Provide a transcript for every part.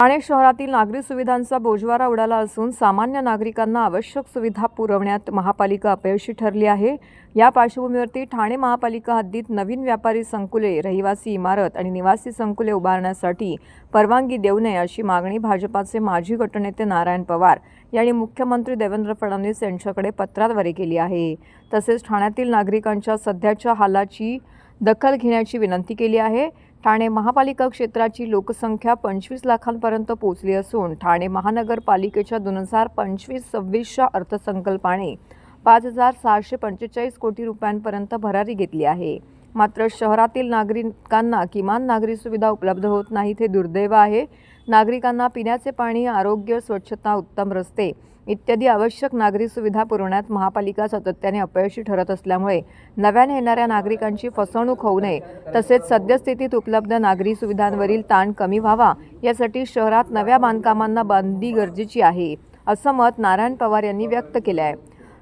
ठाणे शहरातील नागरी सुविधांचा बोजवारा उडाला असून सामान्य नागरिकांना आवश्यक सुविधा पुरवण्यात महापालिका अपयशी ठरली आहे. या पार्श्वभूमीवरती ठाणे महापालिका हद्दीत नवीन व्यापारी संकुले रहिवासी इमारत आणि निवासी संकुले उभारण्यासाठी परवानगी देऊ नये अशी मागणी भाजपाचे माजी गटनेते नारायण पवार यांनी मुख्यमंत्री देवेंद्र फडणवीस यांच्याकडे पत्राद्वारे केली आहे. तसेच ठाण्यातील नागरिकांच्या सध्याच्या हालाची दखल घेण्याची विनंती केली आहे. ठाणे महापालिका क्षेत्राची लोकसंख्या पंचवीस लाखांपर्यंत पोहोचली असून ठाणे महानगरपालिकेच्या दोन हजार पंचवीस सव्वीसच्या अर्थसंकल्पाने पाच हजार सहाशे पंचेचाळीस कोटी रुपयांपर्यंत भरारी घेतली आहे. मात्र शहरातील नागरिकांना किमान नागरी सुविधा उपलब्ध होत नाहीत हे दुर्दैव आहे. नागरिकांना पिण्याचे पाणी आरोग्य स्वच्छता उत्तम रस्ते इत्यादी आवश्यक नागरी सुविधा पुरवण्यात महापालिका सातत्याने अपयशी ठरत असल्यामुळे नव्याने येणाऱ्या नागरिकांची फसवणूक होऊ नये. तसेच सद्यस्थितीत उपलब्ध नागरी सुविधांवरील ताण कमी व्हावा यासाठी शहरात नव्या बांधकामांना बंदी गरजेची आहे असं मत नारायण पवार यांनी व्यक्त केलं आहे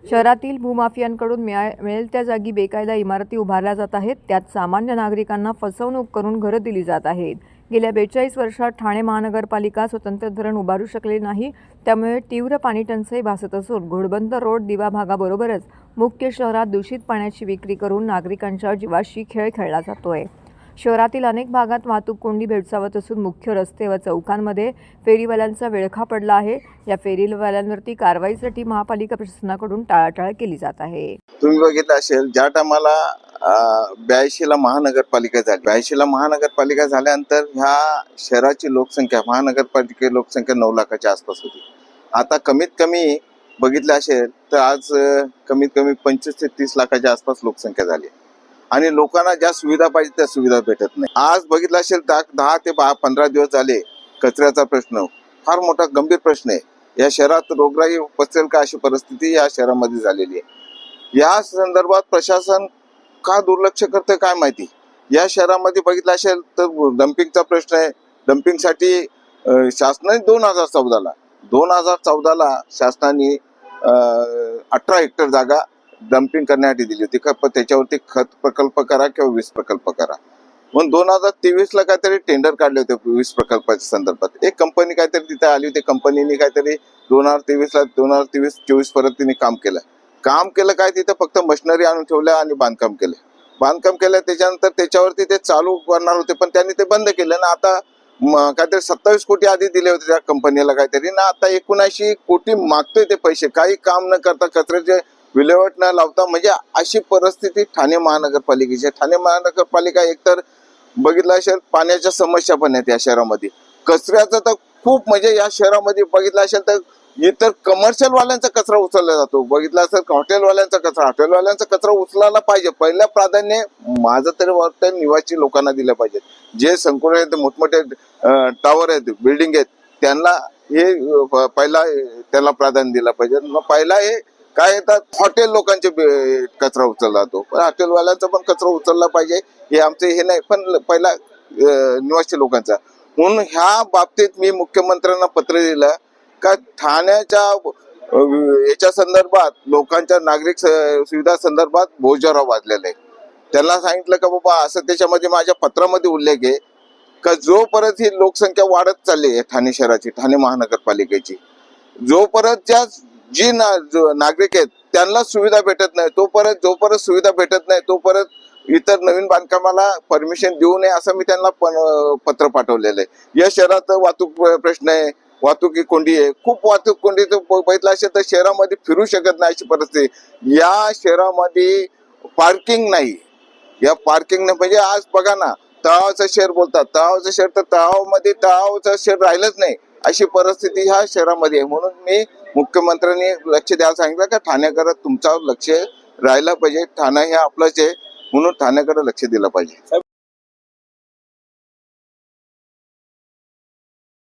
शहरातील भूमाफियांकडून मिळा मिळेल त्या जागी बेकायदा इमारती उभारल्या जात आहेत. त्यात सामान्य नागरिकांना फसवणूक करून घरं दिली जात आहेत. गेल्या बेचाळीस वर्षात ठाणे महानगरपालिका स्वतंत्र धरण उभारू शकले नाही. त्यामुळे तीव्र पाणीटंचाई भासत असून घोडबंद रोड दिवा भागाबरोबरच मुख्य शहरात दूषित पाण्याची विक्री करून नागरिकांच्या जीवाशी खेळ खेळला जातोय. शहरातील अनेक भागात वाहतूक कोंडी भेडसावत असून मुख्य रस्ते व चौकांमध्ये फेरीवाल्यांचा वेळखा पडला आहे. या फेरीवाल्यांवरती कारवाईसाठी महापालिका प्रशासनाकडून टाळाटाळ केली जात आहे. तुम्ही बघितलं असेल ज्या टायमाला ब्याऐंशीला महानगरपालिका झाली ब्याऐंशी ला महानगरपालिका झाल्यानंतर ह्या शहराची लोकसंख्या महानगरपालिके लोकसंख्या नऊ लाखाच्या आसपास होती. आता कमीत कमी बघितलं असेल तर आज कमीत कमी पंचवीस ते तीस लाखाच्या आसपास लोकसंख्या झाली आणि लोकांना ज्या सुविधा पाहिजे त्या सुविधा भेटत नाही. आज बघितलं असेल तर दहा ते पंधरा दिवस झाले कचऱ्याचा प्रश्न. फार मोठा गंभीर प्रश्न आहे. या शहरात रोगराई पसरेल का अशी परिस्थिती या शहरामध्ये झालेली आहे. या संदर्भात प्रशासन का दुर्लक्ष करतं काय माहिती? या शहरामध्ये बघितलं असेल तर डम्पिंगचा प्रश्न आहे. डम्पिंगसाठी शासनाने दोन हजार चौदाला दोन हजार चौदाला शासनाने अठरा हेक्टर जागा डम्पिंग करण्यासाठी दिली होती. का त्याच्यावरती खत प्रकल्प करा किंवा वीज प्रकल्प करा. मग दोन हजार तेवीस ला काहीतरी टेंडर काढले होते वीज प्रकल्पाच्या संदर्भात. एक कंपनी काहीतरी तिथे आली होती. कंपनीने काहीतरी दोन हजार तेवीस ला दोन हजार तेवीस चोवीसपर्यंत तिने काम केलं. काम केलं काय? तिथे फक्त मशिनरी आणून ठेवल्या आणि बांधकाम केलं. बांधकाम केलं त्याच्यानंतर त्याच्यावरती ते चालू करणार होते पण त्यांनी ते बंद केलं. ना आता काहीतरी सत्तावीस कोटी आधी दिले होते त्या कंपनीला काहीतरी. ना आता एकोणऐंशी कोटी मागतोय ते पैसे. काही काम न करता कचऱ्याचे विल्हेवाट न लावता म्हणजे अशी परिस्थिती ठाणे महानगरपालिकेची ठाणे महानगरपालिका एकतर बघितलं असेल पाण्याच्या समस्या पण आहेत या शहरामध्ये. कचऱ्याचं तर खूप म्हणजे या शहरामध्ये बघितलं असेल तर इतर कमर्शियल वाल्यांचा कचरा उचलला जातो. बघितला असेल हॉटेलवाल्यांचा कचरा. हॉटेलवाल्यांचा कचरा उचलायला पाहिजे. पहिल्या प्राधान्य माझं तरी वाटतं निवासी लोकांना दिलं पाहिजे. जे संकुल आहेत मोठमोठे टावर आहेत बिल्डिंग आहेत त्यांना हे पहिला त्याला प्राधान्य दिलं पाहिजे. मग पहिला हे काय येतात? हॉटेल लोकांचे कचरा उचलला जातो पण हॉटेलवाल्यांचा पण कचरा उचलला पाहिजे. हे आमचे हे नाही पण पहिला निवासी लोकांचा. म्हणून ह्या बाबतीत मी मुख्यमंत्र्यांना पत्र दिलं का ठाण्याच्या याच्या संदर्भात लोकांच्या नागरिक स- सुविधा संदर्भात भोजराव वाजलेला आहे त्यांना सांगितलं का बाबा असं त्याच्यामध्ये माझ्या पत्रामध्ये उल्लेख आहे. का जोपर्यंत ही लोकसंख्या वाढत चालली आहे ठाणे शहराची ठाणे महानगरपालिकेची जोपर्यंत ज्या जी ना नागरिक आहेत त्यांना सुविधा भेटत नाही. तोपर्यंत जोपर्यंत सुविधा भेटत नाही तोपर्यंत इतर नवीन बांधकामाला परमिशन देऊ नये असं मी त्यांना पण- पत्र पाठवलेलं आहे. या शहरात वाहतूक प्रश्न आहे वाहतुकी कोंडी आहे. खूप वाहतूक कोंडी तर ब- बघितलं असेल तर शहरामध्ये फिरू शकत नाही अशी परिस्थिती या शहरामध्ये पार्किंग नाही. या पार्किंग म्हणजे आज बघा ना तळावचं शहर बोलतात. तळावचं शहर तर तळावमध्ये तळावचं शहर राहिलंच नाही. अशी परिस्थिती ह्या शहरामध्ये आहे. म्हणून मी मुख्यमंत्र्यांनी लक्ष द्यायला सांगितलं का ठाण्याकडे तुमचा लक्ष राहिला पाहिजे. ठाणं हे आपलंच आहे म्हणून ठाण्याकडे लक्ष दिलं पाहिजे.